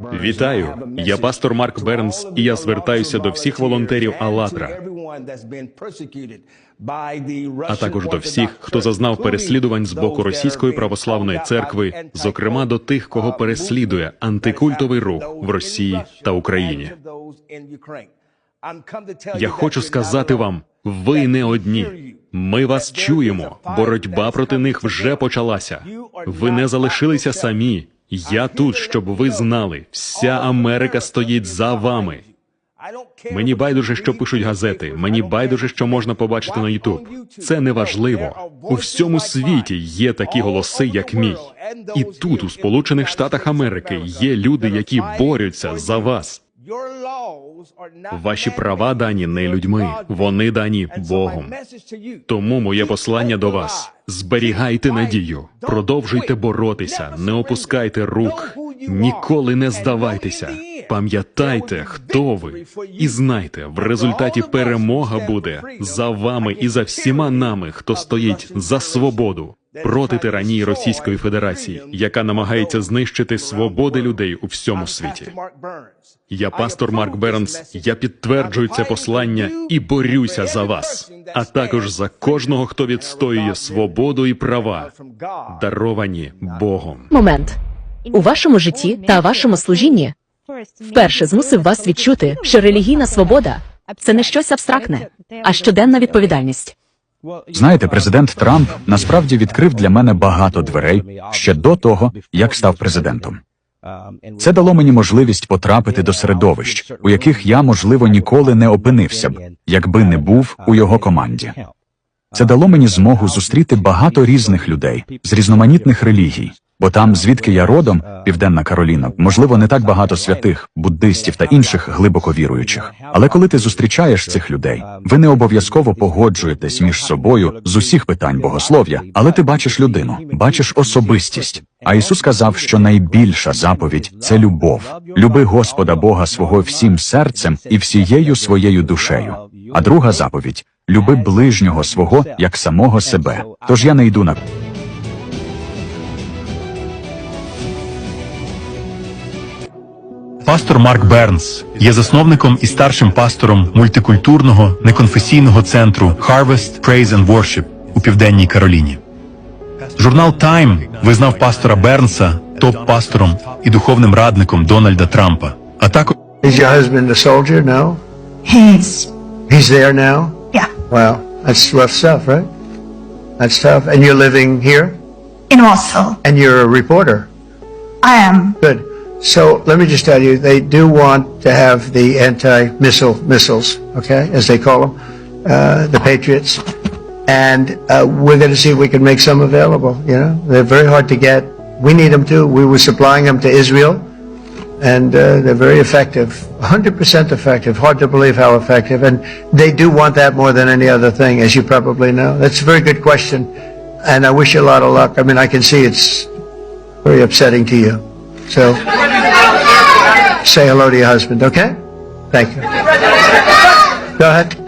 Вітаю! Я пастор Марк Бернс, і я звертаюся до всіх волонтерів «АЛЛАТРА», а також до всіх, хто зазнав переслідувань з боку Російської православної церкви, зокрема до тих, кого переслідує антикультовий рух в Росії та Україні. Я хочу сказати вам, ви не одні. Ми вас чуємо. Боротьба проти них вже почалася. Ви не залишилися самі. Я тут, щоб ви знали, вся Америка стоїть за вами. Мені байдуже, що пишуть газети. Мені байдуже, що можна побачити на Ютуб. Це не важливо. У всьому світі є такі голоси, як мій. І тут, у Сполучених Штатах Америки, є люди, які борються за вас. Ваші права дані не людьми, вони дані Богом. Тому моє послання до вас: зберігайте надію, продовжуйте боротися, не опускайте рук, ніколи не здавайтеся. Пам'ятайте, хто ви, і знайте, в результаті перемога буде за вами і за всіма нами, хто стоїть за свободу проти тиранії Російської Федерації, яка намагається знищити свободи людей у всьому світі. Я пастор Марк Бернс. Я підтверджую це послання і борюся за вас, а також за кожного, хто відстоює свободу і права, даровані Богом. Момент у вашому житті та вашому служінні вперше змусив вас відчути, що релігійна свобода це не щось абстрактне, а щоденна відповідальність. Знаєте, президент Трамп насправді відкрив для мене багато дверей ще до того, як став президентом. Це дало мені можливість потрапити до середовищ, у яких я, можливо, ніколи не опинився б, якби не був у його команді. Це дало мені змогу зустріти багато різних людей з різноманітних релігій, бо там, звідки я родом, Південна Кароліна, можливо, не так багато святих, буддистів та інших глибоко віруючих. Але коли ти зустрічаєш цих людей, ви не обов'язково погоджуєтесь між собою з усіх питань богослов'я, але ти бачиш людину, бачиш особистість. А Ісус сказав, що найбільша заповідь це любов. Люби Господа Бога свого всім серцем і всією своєю душею. А друга заповідь люби ближнього свого як самого себе. Тож я не йду на Пастор Марк Бернс є засновником і старшим пастором мультикультурного неконфесійного центру Harvest Praise and Worship у Південній Кароліні. Журнал Time визнав пастора Бернса топ-пастором і духовним радником Дональда Трампа, а також husband a soldier? No? He's, He's there now? yeah, Wow, that's rough stuff, right? That's tough. And you're living here? in Warsaw. And you're a reporter. I am, Good. So let me just tell you, they do want to have the anti-missile missiles, okay, as they call them, uh, the Patriots. And uh, we're going to see if we can make some available, you know? They're very hard to get. We need them too. We were supplying them to Israel. and uh, they're very effective, 100% effective. Hard to believe how effective. And they do want that more than any other thing, as you probably know. That's a very good question, and I wish you a lot of luck. I mean, I can see it's very upsetting to you. So say hello to your husband, okay? Thank you. Go ahead.